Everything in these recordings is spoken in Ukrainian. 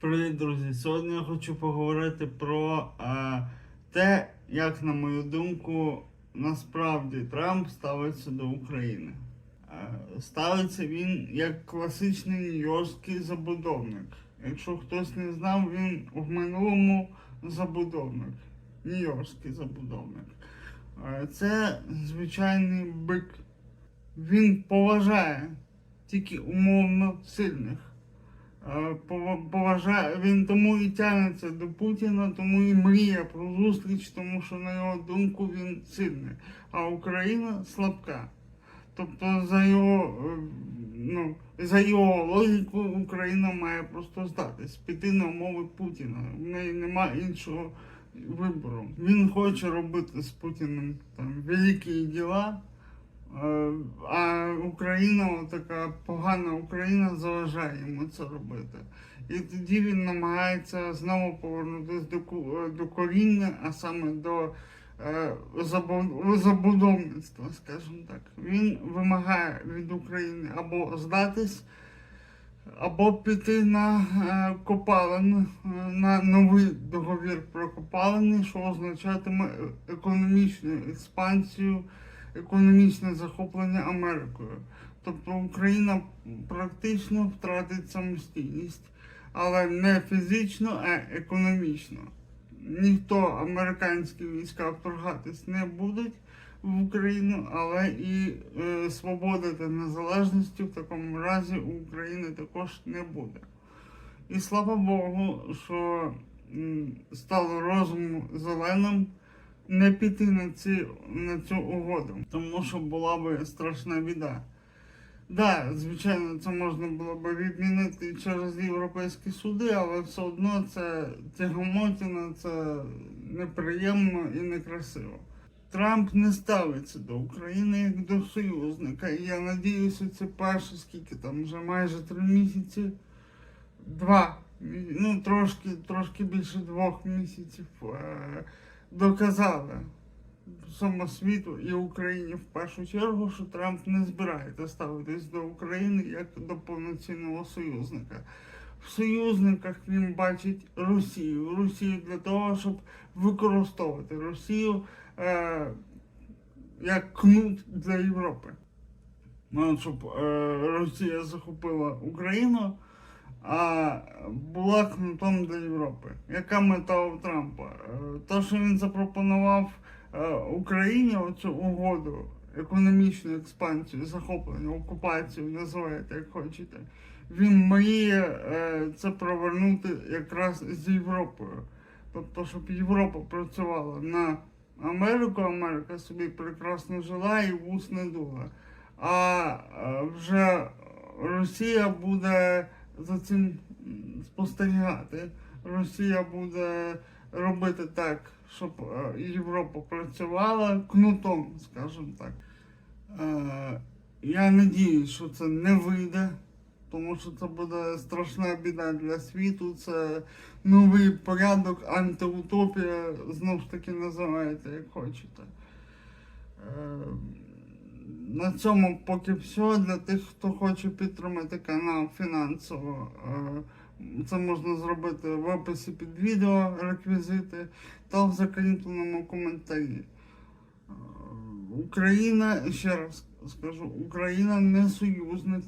Привіт, друзі! Сьогодні я хочу поговорити про е, те, як, на мою думку, насправді Трамп ставиться до України. Е, ставиться він як класичний нью-йоркський забудовник. Якщо хтось не знав, він в минулому забудовник, нью-йоркський забудовник. Е, це звичайний бик. Він поважає тільки умовно сильних. Е, пова- поважає, він тому і тягнеться до Путіна, тому і мріє про зустріч, тому що на його думку він сильний, а Україна слабка. Тобто за його, е, ну, за його логіку Україна має просто здатись, піти на умови Путіна. В неї немає іншого вибору. Він хоче робити з Путіним там великі діла. Е, А Україна, така погана Україна, заважає йому це робити. І тоді він намагається знову повернутися до, до коріння, а саме до е, забудовництва, скажімо так. Він вимагає від України або здатись, або піти на е, копалини, е, на новий договір про копалини, що означатиме е, економічну експансію економічне захоплення Америкою. Тобто Україна практично втратить самостійність, але не фізично, а економічно. Ніхто американські війська вторгатись не будуть в Україну, але і е, свободи та незалежності в такому разі у України також не буде. І слава Богу, що стало розуму зеленим не піти на, ці, на цю угоду, тому що була би страшна біда. Да, звичайно, це можна було би відмінити через європейські суди, але все одно це тягомотина, це неприємно і некрасиво. Трамп не ставиться до України як до союзника. І я надіюся, це перше, скільки там вже майже три місяці, два, ну трошки, трошки більше двох місяців. Доказали всьому світу і Україні в першу чергу, що Трамп не збирається ставитись до України як до повноцінного союзника. В союзниках він бачить Росію. Росію для того, щоб використовувати Росію е, як кнут для Європи. Ну, щоб е, Росія захопила Україну, а була кнутом для Європи. Яка мета у Трампа? Те, що він запропонував е, Україні оцю угоду, економічну експансію, захоплення, окупацію, називайте як хочете. Він мріє е, це провернути якраз з Європою. Тобто, щоб Європа працювала на Америку, Америка собі прекрасно жила і вус не дула. А е, вже Росія буде за цим спостерігати. Росія буде робити так, щоб е, Європа працювала кнутом, скажімо так. Е, Я надіюсь, що це не вийде, тому що це буде страшна біда для світу. Це новий порядок, антиутопія, знову ж таки називаєте, як хочете. На цьому поки все. Для тих, хто хоче підтримати канал фінансово, е, це можна зробити в описі під відео, реквізити та в закріпленому коментарі. Е, Україна, ще раз скажу, Україна не союзник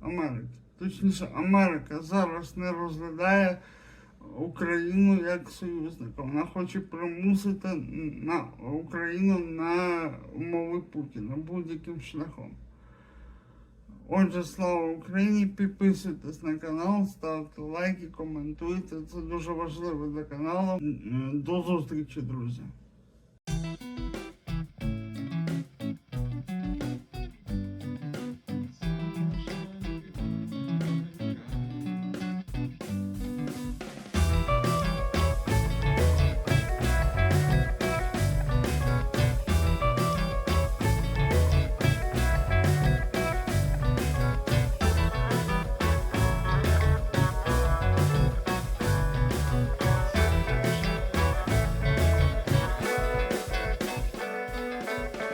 Америки. Точніше, Америка зараз не розглядає Україну як союзника. Вона хоче примусити на Україну на умови Путіна будь-яким шляхом. Отже, слава Україні! Підписуйтесь на канал, ставте лайки, коментуйте. Це дуже важливо для каналу. До зустрічі, друзі!